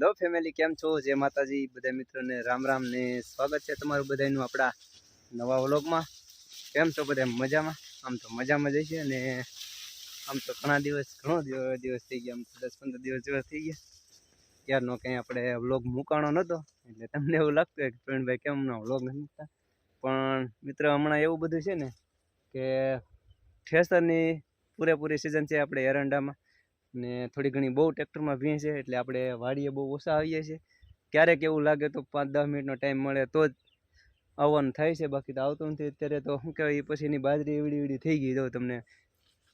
Family કેમ છો? જય માતાજી. બધા મિત્રોને રામ રામ ને સ્વાગત છે તમારું બધાનું આપણા નવા વ્લોગમાં. કેમ છો બધા મજામાં? આમ તો મજામાં જ છે અને આમ તો ઘણા દિવસ, ઘણો દિવસ થઈ ગયા. આમ તો દસ પંદર દિવસ જેવા થઈ ગયા. ત્યારનો કંઈ આપણે વ્લોગ મૂકાણો નહોતો, એટલે તમને એવું લાગતું હોય કે પ્રવીણભાઈ કેમ ના વ્લોગ નથી મૂકતા. પણ મિત્ર, હમણાં એવું બધું છે ને કે ઠેસરની પૂરેપૂરી સિઝન છે આપણે એરંડામાં. ને થોડી ઘણી બહુ ટ્રેક્ટરમાં ભીં છે એટલે આપણે વાડીએ બહુ ઓછા આવીએ છીએ. ક્યારેક એવું લાગે તો પાંચ દસ મિનિટનો ટાઈમ મળે તો જ આવવાનું થાય છે, બાકી તો આવતું નથી. અત્યારે તો શું કહેવાય એ પછીની બાજરી એવડી એવડી થઈ ગઈ તો તમને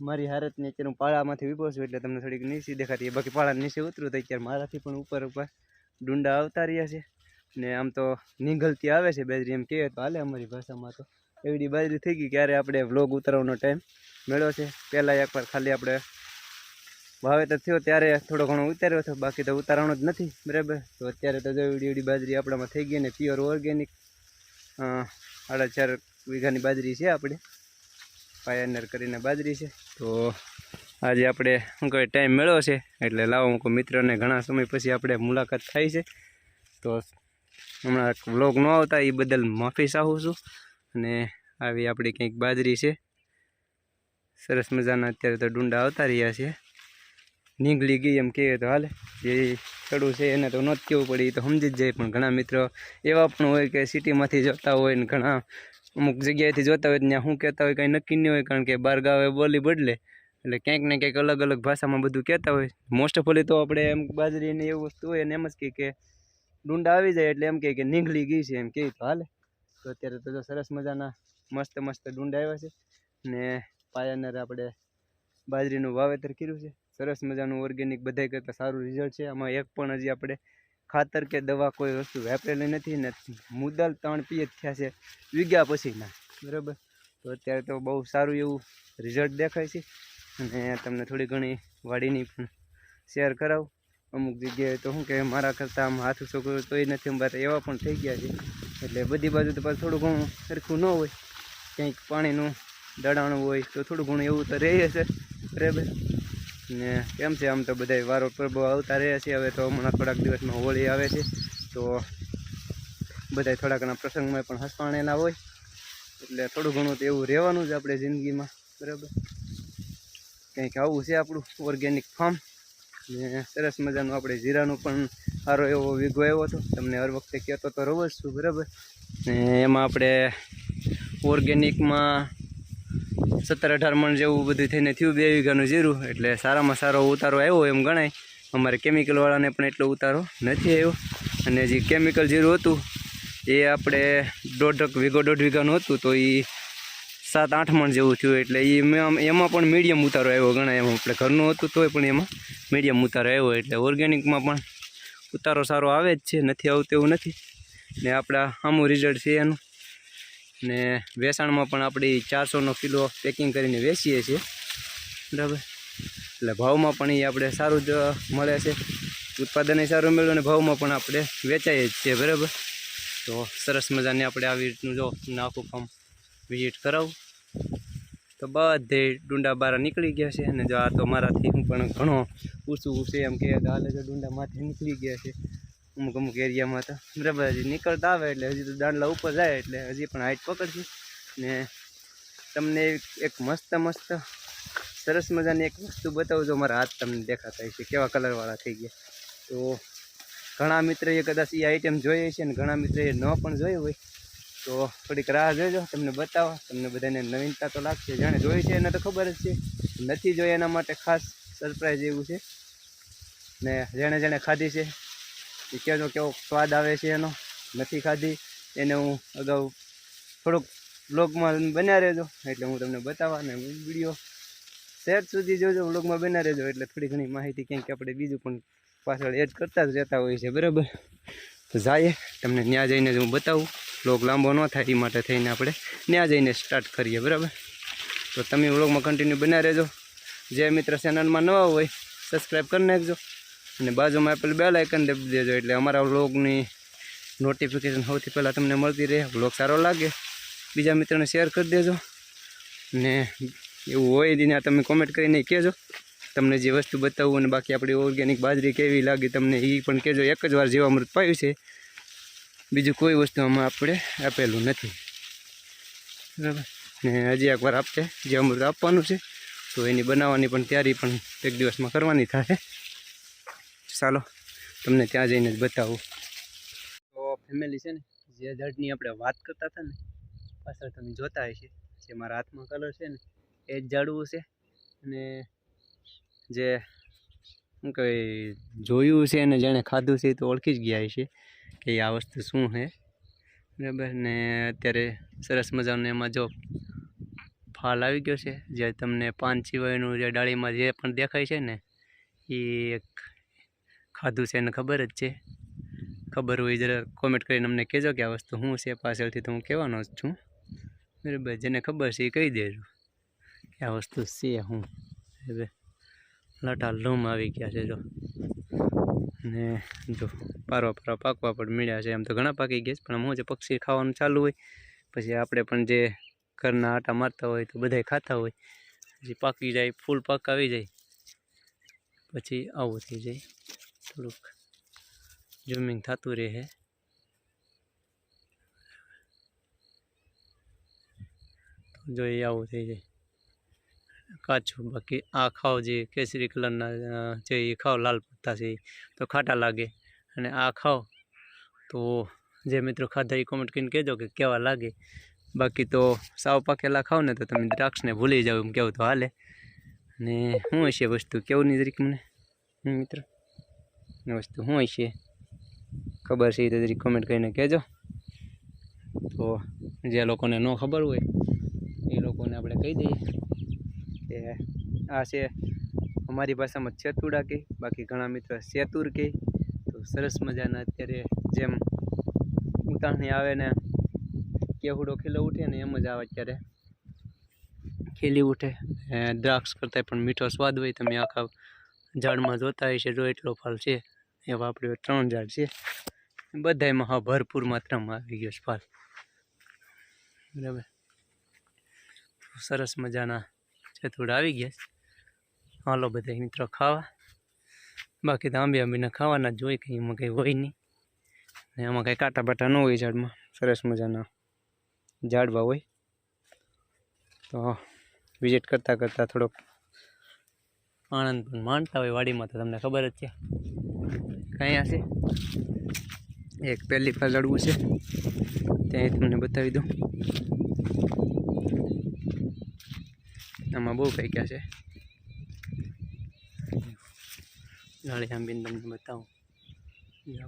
મારી હારતને અત્યારે હું પાળામાંથી વિપો એટલે તમને થોડીક નીચી દેખાતી બાકી પાળા નીચે ઉતરું તો અત્યારે મારાથી પણ ઉપર ઉપર ડુંડા આવતા રહ્યા છે. ને આમ તો નીંગલતી આવે છે બાજરી, એમ કહીએ તો હાલે અમારી ભાષામાં તો. એવડી બાજરી થઈ ગઈ, ક્યારે આપણે વ્લોગ ઉતારવાનો ટાઈમ મળ્યો છે. પહેલાં એકવાર ખાલી આપણે વાવેતર થયો, ત્યારે થોડો ઘણો ઉતાર્યો હતો બાકી તો ઉતારવાનો જ નથી, બરાબર? તો અત્યારે તો જો એવડી બાજરી આપણામાં થઈ ગઈ ને પ્યોર ઓર્ગેનિક સાડા ચાર વીઘાની બાજરી છે આપણે પાયનર કરીને બાજરી છે. તો આજે આપણે શું કહેવાય ટાઈમ મેળવ્યો છે, એટલે લાવો હું કહું મિત્રને, ઘણા સમય પછી આપણે મુલાકાત થાય છે. તો હમણાં વ્લોગ ન આવતા, એ બદલ માફી ચાહું છું. અને આવી આપણી કંઈક બાજરી છે. સરસ મજાના અત્યારે તો ડુંડા આવતા રહ્યા છે. નીકળી ગઈ એમ કહીએ તો હાલ. જે ખેડૂત છે એને તો ન કેવું પડે, એ તો સમજી જ જાય. પણ ઘણા મિત્રો એવા પણ હોય કે સિટીમાંથી જોતા હોય ને ઘણા અમુક જગ્યાએથી જોતા હોય, ત્યાં શું કહેતા હોય કાંઈ નક્કી નહીં હોય, કારણ કે બાર ગાવે બોલી બદલે. એટલે ક્યાંક ને ક્યાંક અલગ અલગ ભાષામાં બધું કહેતા હોય. મોસ્ટ ઓફ ઓલી તો આપણે એમ બાજરી ને એવું વસ્તુ હોય ને એમ જ કહે કે ડુંડા આવી જાય એટલે એમ કહે કે નીકળી ગઈ છે એમ કહે તો હાલે. તો અત્યારે તો જો સરસ મજાના મસ્ત મસ્ત ડુંડા આવ્યા છે. ને પાયાનર આપણે બાજરીનું વાવેતર કર્યું છે. સરસ મજાનું ઓર્ગેનિક બધાય કરતાં સારું રિઝલ્ટ છે. આમાં એક પણ હજી આપણે ખાતર કે દવા કોઈ વસ્તુ વાપરેલી નથી ને મુદલ ત્રણ પીએ થયા છે. વીઘા પછીના. બરાબર? તો અત્યારે તો બહુ સારું એવું રિઝલ્ટ દેખાય છે. અને તમને થોડી ઘણી વાડીની પણ શેર કરાવું. અમુક જગ્યાએ તો શું કે મારા કરતાં આમ હાથ છોકરો તોય નથી અમારે એવા પણ થઈ ગયા છે. એટલે બધી બાજુ તો પાછું થોડું ઘણું સરખું ન હોય. કંઈક પાણીનું દડાણું હોય તો થોડું ઘણું એવું તો રહે છે. બરાબર? ને કેમ છે, આમ તો બધા વારો પ્રભો આવતા રહ્યા છે. હવે તો હમણાં થોડાક દિવસમાં હોળી આવે છે, તો બધા થોડા ઘણા પ્રસંગમાં પણ હસવાણેલા હોય. એટલે થોડું ઘણું તો એવું રહેવાનું જ આપણે જિંદગીમાં, બરાબર? કંઈક આવું છે આપણું ઓર્ગેનિક ફાર્મ ને સરસ મજાનું આપણે જીરાનું પણ સારો એવો વીઘો આવ્યો હતો. તમને હર વખતે કહેતો તો રહો જ છું, બરાબર? ને એમાં આપણે ઓર્ગેનિકમાં સત્તર અઢાર મણ જેવું બધું થઈને થયું, બે વીઘાનું જીરું. એટલે સારામાં સારો ઉતારો આવ્યો એમ ગણાય. અમારે કેમિકલવાળાને પણ એટલો ઉતારો નથી આવ્યો. અને જે કેમિકલ જીરું હતું, એ આપણે દોઢ વીઘો, દોઢ વીઘાનું હતું, તો એ સાત, આઠ મણ જેવું થયું. એટલે એ એમાં પણ મીડિયમ ઉતારો આવ્યો ગણાય. એમાં આપણે ઘરનું હતું, તોય પણ એમાં મીડિયમ ઉતારો આવ્યો. એટલે ઓર્ગેનિકમાં પણ ઉતારો સારો આવે જ છે. નથી આવતું એવું નથી. ને આપણા આમું રિઝલ્ટ છે એનું. ને વેચાણમાં પણ આપણે ચારસોનો કિલો પેકિંગ કરીને વેચીએ છીએ. બરાબર? એટલે ભાવમાં પણ એ આપણે સારું જ મળે છે. ઉત્પાદન સારું મળ્યું અને ભાવમાં પણ આપણે વેચાઈએ જ છીએ, બરાબર? તો સરસ મજાની આપણે આવી રીતનું જો નાખું કામ વિઝિટ કરાવું. તો બધે ડુંડા બારા નીકળી ગયા છે અને જો આ તો મારાથી પણ ઘણો ઊંચું છે એમ કે હાલે તો ડુંડા માથે નીકળી ગયા છે. અમુક અમુક એરિયામાં તો બરાબર હજી નીકળતા આવે એટલે હજી તો દાંડલા ઉપર જાય એટલે હજી પણ હાઈટ પકડશે. ને તમને એક- મસ્ત મસ્ત સરસ મજાની એક વસ્તુ બતાવું જો મારા હાથ તમને દેખાતા હશે. કેવા કલરવાળા થઈ ગયા. તો ઘણા મિત્રએ કદાચ એ આઈટમ જોઈએ છે ને ઘણા મિત્રએ ન પણ જોઈ હોય. તો થોડીક રાહ જોઈજો તમને બતાવો. તમને બધાને નવીનતા તો લાગશે, જાણે જોઈ છે એને તો ખબર જ છે. નથી જોઈ એના માટે ખાસ સરપ્રાઈઝ એવું છે. ને જેણે જેણે ખાધી છે એ કહેજો કેવો સ્વાદ આવે છે એનો. નથી ખાધી, એને હું અગાઉ થોડુંક બ્લોગમાં બન્યા રહેજો. એટલે હું તમને બતાવવા ને વીડિયો શેર સુધી જોજો બ્લોગમાં બન્યા રહેજો. એટલે થોડી ઘણી માહિતી ક્યાંક આપણે બીજું પણ પાછળ એડ કરતા જ રહેતા હોય છે બરાબર? તો જાઈએ, તમને ત્યાં જઈને જ હું બતાવું. બ્લોગ લાંબો ન થાય, એ માટે થઈને આપણે ત્યાં જઈને સ્ટાર્ટ કરીએ, બરાબર? તો તમે બ્લોગમાં કન્ટિન્યુ બન્યા રહેજો. જે મિત્ર ચેનલમાં નવા હોય સબસ્ક્રાઈબ કરી નાખજો. અને બાજુમાં આપેલ બેલ આઇકન દબી દેજો એટલે અમારા વ્લોગની નોટિફિકેશન સૌથી પહેલાં તમને મળતી રહે. વ્લોગ સારો લાગે, બીજા મિત્રોને શેર કરી દેજો. ને એવું હોય તેને તમે કોમેન્ટ કરીને કહેજો. તમને જે વસ્તુ બતાવું અને બાકી આપણી ઓર્ગેનિક બાજરી કેવી લાગે તમને એ પણ કહેજો. એક જ વાર જીવામૃત પાયું છે. બીજું કોઈ વસ્તુ આમાં આપણે આપેલું નથી. બરાબર? ને હજી એકવાર આપશે જીવામૃત આપવાનું છે. તો એની બનાવવાની પણ તૈયારી પણ એક દિવસમાં કરવાની થાય. ચાલો, તમને ત્યાં જઈને જ બતાવું. તો ફેમિલી છે ને, જે ઝાડની આપણે વાત કરતા હતા ને, પાછળ તમે જોતા હશે, જે મારા હાથમાં કલર છે ને, એ જ ઝાડવું છે. અને જે, શું કહેવાય, જોયું છે અને જેણે ખાધું છે તો ઓળખી જ ગયા છે કે આ વસ્તુ શું છે. બરાબર, ને અત્યારે સરસ મજાનું એમાં જો ફાલ આવી ગયો છે, જે તમને પાન સિવાયનું જે ડાળીમાં જે પણ દેખાય છે ને, એ એક ખાધું છે એને ખબર જ છે. ખબર હોય જરા કોમેન્ટ કરીને અમને કહેજો કે આ વસ્તુ શું છે પાછળથી તો હું કહેવાનો જ છું. બરાબર, જેને ખબર છે એ કહી દેજો કે આ વસ્તુ છે હું હવે લટા લૂમ આવી ગયા છે જો. ને જો પારવા પારવા પાકવા પણ મળ્યા છે. એમ તો ઘણા પાકી ગયા છે, પણ હું જે પક્ષી ખાવાનું ચાલુ હોય. પછી આપણે પણ જે ઘરના આટા મારતા હોય તો બધાય ખાતા હોય. પછી પાકી જાય, ફૂલ પાક આવી જાય. પછી આવું થઈ જાય. થોડુંક ઝૂમિંગ થતું રહે તો જો એ આવું થઈ જાય કાચું બાકી આ ખાવ જે કેસરી કલરના જે એ ખાવ લાલ પત્તા છે તો ખાટા લાગે અને આ ખાવ તો જે મિત્રો ખાધા એ કોમેન્ટ કરીને કહેજો કે કેવા લાગે બાકી તો સાવ પાકેલા ખાવ ને તો તમે દ્રાક્ષને ભૂલી જાવ એમ કેવું તો હાલે અને શું હશે વસ્તુ કેવું નહીં તરીકે મને મિત્રો વસ્તુ શું હશે ખબર છે એ તો કોમેન્ટ કરીને કહેજો. તો જે લોકોને ન ખબર હોય, એ લોકોને આપણે કહી દઈએ કે આ છે અમારી ભાષામાં છેતુડા કહે બાકી ઘણા મિત્રો સેતુર કહે તો સરસ મજાના અત્યારે જેમ ઉતાણી આવે ને કેહુડો ખીલો ઉઠે ને એમ જ આવે અત્યારે. ખીલી ઉઠે. દ્રાક્ષ કરતાં પણ મીઠો સ્વાદ હોય, તમે આખા ઝાડમાં જોતા હશે જો એટલો ફળ છે એવા આપણે ત્રણ ઝાડ છે. બધાયમાં હા ભરપૂર માત્રામાં આવી ગયો છે ફળ. બરાબર. સરસ મજાના ચતુડ આવી ગયા છે. હાલો બધા મિત્રો ખાવા. બાકી તો આંબે આંબીને ખાવાના જ હોય, કંઈ એમાં કંઈ હોય નહીં. આમાં કંઈ કાંટા બાટા ન હોય ઝાડમાં. સરસ મજાના ઝાડવા હોય. તો વિઝિટ કરતાં કરતાં થોડોક આનંદ પણ માણતા હોય વાડીમાં તો તમને ખબર જ છે. અહીંયા હશે એક પહેલી ફળ લડવું છે. ત્યાં તમને બતાવી દઉં. આમાં બહુ કંઈ ક્યાં છે. નાળી આંબીને તમને બતાવું.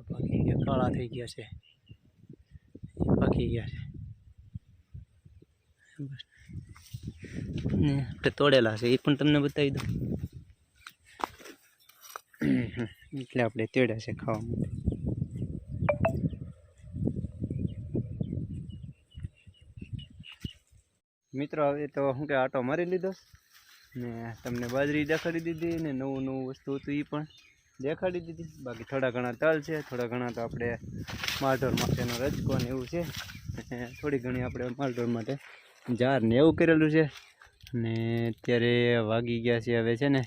પાકી ગયા, કાળા થઈ ગયા છે. પાકી ગયા છે. આપણે તોડેલા છે, એ પણ તમને બતાવી દઉં. એટલે આપણે તેડ્યા છે ખાવા માટે. મિત્રો, હવે તો શું કે આટો મારી લીધો ને તમને બાજરી દેખાડી દીધી ને નવું નવું વસ્તુ હતું એ પણ દેખાડી દીધી. બાકી થોડા ઘણા તલ છે, થોડા ઘણા તો આપણે માલઢોર માટેનો રજકો ને એવું છે. થોડી ઘણી આપણે માલઢોર માટે જાર ને એવું કરેલું છે ને અત્યારે વાગી ગયા છે હવે છે ને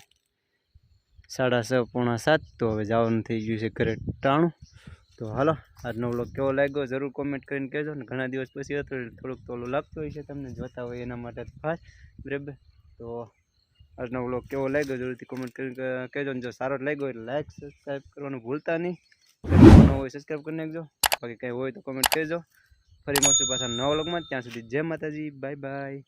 સાડા છ પોણા સાત તો હવે જવાનું થઈ ગયું છે ઘરે ટાણું. તો હાલો, આજનો વ્લોગ કેવો લાગ્યો જરૂર કોમેન્ટ કરીને કહેજો ને ઘણા દિવસ પછી હતો થોડુંક તો લાગતું હોય છે તમને જોતા હોય એના માટે ખાસ, બરાબર? તો આજનો વ્લોગ કેવો લાગ્યો જરૂરથી કોમેન્ટ કરીને કહેજો ને જો સારો લાગ્યો એટલે લાઇક સબસ્ક્રાઈબ કરવાનું ભૂલતા નહીં. હોય સબસ્ક્રાઈબ કરી નાખજો. બાકી કંઈ હોય તો કોમેન્ટ કહેજો. ફરી મળશું પાછા નવા વ્લોગમાં ત્યાં સુધી જય માતાજી બાય બાય